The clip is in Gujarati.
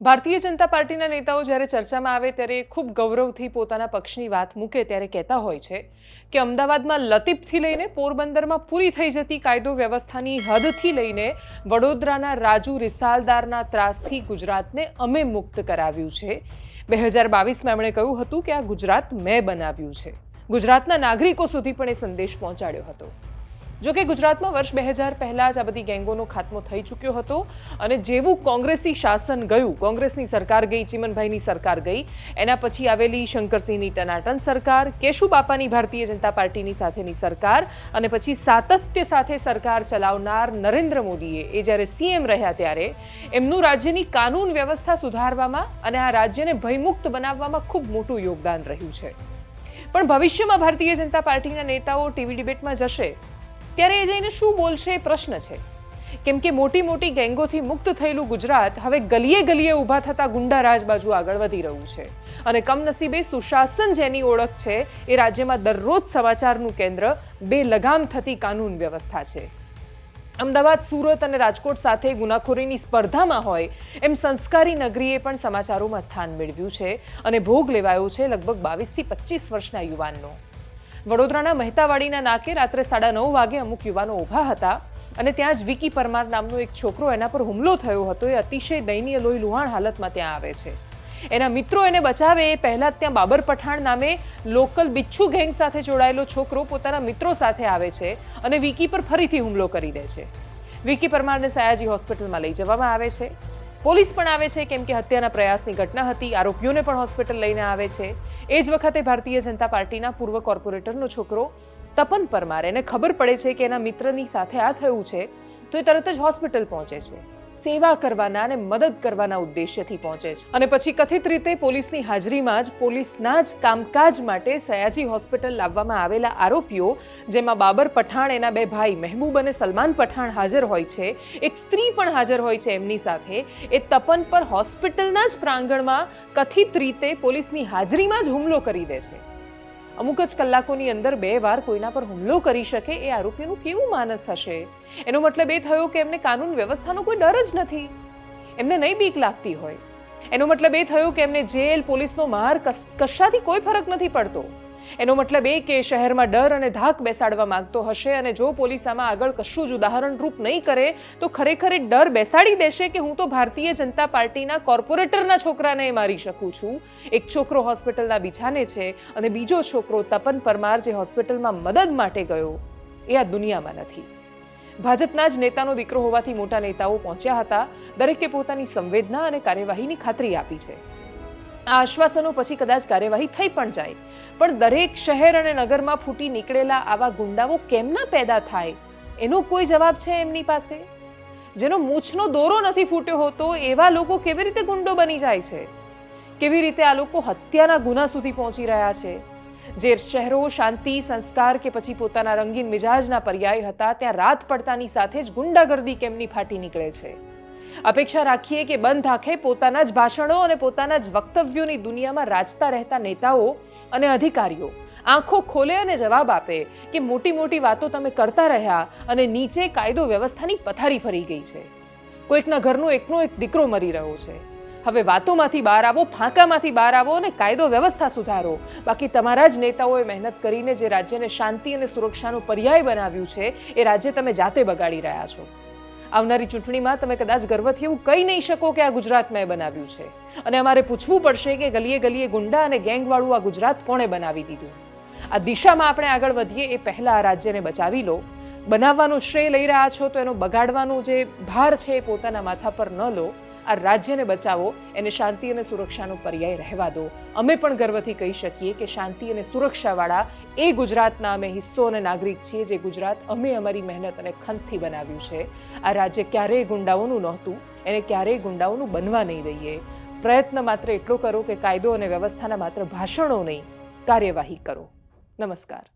ભારતીય જનતા પાર્ટીના નેતાઓ જ્યારે ચર્ચામાં આવે ત્યારે ખૂબ ગૌરવથી પોતાના પક્ષની વાત મૂકે ત્યારે કહેતા હોય છે કે અમદાવાદમાં લતીફથી લઈને પોરબંદરમાં પૂરી થઈ જતી કાયદો વ્યવસ્થાની હદથી લઈને વડોદરાના રાજુ રિસાલદારના ત્રાસથી ગુજરાતને અમે મુક્ત કરાવ્યું છે. બે હજાર બાવીસમાં એમણે કહ્યું હતું કે આ ગુજરાત મેં બનાવ્યું છે. ગુજરાતના નાગરિકો સુધી પણ એ સંદેશ પહોંચાડ્યો હતો. જો કે ગુજરાતમાં વર્ષ બે હજાર પહેલાં જ આ બધી ગેંગોનો ખાત્મો થઈ ચૂક્યો હતો અને જેવું કોંગ્રેસી શાસન ગયું, કોંગ્રેસની સરકાર ગઈ, ચિમનભાઈની સરકાર ગઈ, એના પછી આવેલી શંકરસિંહની ટનાટન સરકાર કેશુ બાપાની ભારતીય જનતા પાર્ટીની સાથેની સરકાર અને પછી સાતત્ય સાથે સરકાર ચલાવનાર નરેન્દ્ર મોદીએ, એ જ્યારે સીએમ રહ્યા ત્યારે, એમનું રાજ્યની કાનૂન વ્યવસ્થા સુધારવામાં અને આ રાજ્યને ભયમુક્ત બનાવવામાં ખૂબ મોટું યોગદાન રહ્યું છે. પણ ભવિષ્યમાં ભારતીય જનતા પાર્ટીના નેતાઓ ટીવી ડિબેટમાં જશે. ત્યારે એ જઈને શું બોલશે એ પ્રશ્ન છે. કેમ કે મોટી મોટી ગેંગોથી મુક્ત થયેલું ગુજરાત હવે ગલીએ ગલીએ ઊભા થતા ગુંડા રાજ બાજુ આગળ વધી રહ્યું છે. અને કમનસીબે સુશાસન જેની ઓળખ છે એ રાજ્યમાં દરરોજ સમાચારનું કેન્દ્ર બે લગામ થતી કાનૂન વ્યવસ્થા છે. અમદાવાદ, સુરત અને રાજકોટ સાથે ગુનાખોરીની સ્પર્ધામાં હોય એમ સંસ્કારી નગરીએ પણ સમાચારોમાં સ્થાન મેળવ્યું છે અને ભોગ લેવાયો છે લગભગ બાવીસથી પચીસ વર્ષના યુવાનનો. વડોદરાના મહેતાવાડીના નાકે રાત્રે સાડા નવ વાગે અમુક યુવાનો ઊભા હતા અને ત્યાં જ વિકી પરમાર નામનો એક છોકરો એના પર હુમલો થયો હતો. એ અતિશય દયનીય લોહી લુહાણ હાલતમાં ત્યાં આવે છે. એના મિત્રો એને બચાવે એ પહેલાં ત્યાં બાબર પઠાણ નામે લોકલ બિચ્છુ ગેંગ સાથે જોડાયેલો છોકરો પોતાના મિત્રો સાથે આવે છે અને વિકી પર ફરીથી હુમલો કરી દે છે. વિકી પરમારને સયાજી હોસ્પિટલમાં લઈ જવામાં આવે છે. પોલીસ પણ આવે છે કેમ કે હત્યાના પ્રયાસની ઘટના હતી. આરોપીઓને પણ હોસ્પિટલ લઈને આવે છે. એ જ વખતે ભારતીય જનતા પાર્ટીના પૂર્વ કોર્પોરેટરનો છોકરો તપન પરમાર. એને ખબર પડે છે કે એના મિત્રની સાથે આ થયું છે. તો એ તરત જ હોસ્પિટલ પહોંચે છે. સેવા કરવાના અને મદદ કરવાના ઉદ્દેશ્યથી પહોંચે છે. અને પછી કથિત રીતે પોલીસની હાજરીમાં જ પોલીસના જ કામકાજ માટે સયાજી હોસ્પિટલ લાવવામાં આવેલા આરોપીઓ, જેમાં બાબર પઠાણ, એના બે ભાઈ મહેબૂબ અને સલમાન પઠાણ હાજર હોય છે. એક સ્ત્રી પણ હાજર હોય છે એમની સાથે. એ તપન પર હોસ્પિટલના જ પ્રાંગણમાં કથિત રીતે પોલીસની હાજરીમાં જ હુમલો કરી દે છે. અમુક જ કલાકોની અંદર બે વાર કોઈના પર હુમલો કરી શકે એ આરોપીનું કેવું માનસ હશે? એનો મતલબ એ થયો કે એમને કાનૂન વ્યવસ્થાનો કોઈ ડર જ નથી. એમને નહીં બીક લાગતી હોય. એનો મતલબ એ થયો કે એમને જેલ, પોલીસનો માર કશાથી કોઈ ફરક નથી પડતો. એનો મતલબ એ કે શહેરમાં ડર અને ધાક બેસાડવા માંગતો હશે અને જો પોલીસ આમાં આગળ કશું જ ઉદાહરણરૂપ નહીં કરે, તો ખરેખર એ ડર બેસાડી દેશે કે હું તો ભારતીય જનતા પાર્ટીના કોર્પોરેટરના છોકરાને મારી શકું છું. એક છોકરો હોસ્પિટલના બિછાને છે અને બીજો છોકરો તપન પરમાર જે હોસ્પિટલમાં મદદ માટે ગયો, એ આ દુનિયામાં નથી. ભાજપના જ નેતાનો દીકરો હોવાથી મોટા નેતાઓ પહોંચ્યા હતા, દરેકે પોતાની સંવેદના અને કાર્યવાહીની ખાતરી આપી છે. આ આશ્વાસનો પછી કદાચ કાર્યવાહી થઈ પણ જાય. પણ દરેક શહેર અને નગરમાં ફૂટી નીકળેલા આવા ગુંડાઓ કેમના પેદા થાય? એનો કોઈ જવાબ છે એમની પાસે? જેનો મૂછનો દોરો નથી ફૂટ્યો હોતો, એવા લોકો કેવી રીતે ગુંડો બની જાય છે? કેવી રીતે આ લોકો હત્યાના ગુના સુધી પહોંચી રહ્યા છે? જે શહેરો શાંતિ, સંસ્કાર કે પછી પોતાના રંગીન મિજાજના પર્યાય હતા, ત્યાં રાત પડતાની સાથે જ ગુંડાગર્દી કેમની ફાટી નીકળે છે? અપેક્ષા રાખીએ કે બંધ આંખે પોતાના જ ભાષણો અને પોતાના જ વક્તવ્યોની દુનિયામાં રાજતા રહેતા નેતાઓ અને અધિકારીઓ આંખો ખોલે અને જવાબ આપે કે મોટી મોટી વાતો તમે કરતા રહ્યા અને નીચે કાયદો વ્યવસ્થાની પથારી ફરી ગઈ છે. કોઈકના ઘરનો એકનો એક દીકરો મરી રહ્યો છે. હવે વાતોમાંથી બહાર આવો, ફાંકામાંથી બહાર આવો અને કાયદો વ્યવસ્થા સુધારો. બાકી તમારા જ નેતાઓએ મહેનત કરીને જે રાજ્યને શાંતિ અને સુરક્ષાનું પર્યાય બનાવ્યું છે, એ રાજ્ય તમે જાતે બગાડી રહ્યા છો. આવનારી ચૂંટણીમાં તમે કદાચ ગર્વથી એવું કહી નહીં શકો કે આ ગુજરાત મેં બનાવ્યું છે. અને અમારે પૂછવું પડશે કે ગલીએ ગલીએ ગુંડા અને ગેંગવાળું આ ગુજરાત કોણે બનાવી દીધું? આ દિશામાં આપણે આગળ વધીએ એ પહેલાં આ રાજ્યને બચાવી લો. બનાવવાનું શ્રેય લઈ રહ્યા છો તો એનો બગાડવાનો જે ભાર છે એ પોતાના માથા પર ન લો. આ રાજ્યને બચાવો, એને શાંતિ અને સુરક્ષાનો પર્યાય રહેવા દો. અમે પણ ગર્વથી કહી શકીએ કે શાંતિ અને સુરક્ષાવાળા એ ગુજરાતના અમે હિસ્સો અને નાગરિક છીએ જે ગુજરાત અમે અમારી મહેનત અને ખંતથી બનાવ્યું છે. આ રાજ્ય ક્યારેય ગુંડાઓનું નહોતું, એને ક્યારેય ગુંડાઓનું બનવા નહીં દઈએ. પ્રયત્ન માત્ર એટલો કરો કે કાયદો અને વ્યવસ્થાના માત્ર ભાષણો નહીં, કાર્યવાહી કરો. નમસ્કાર.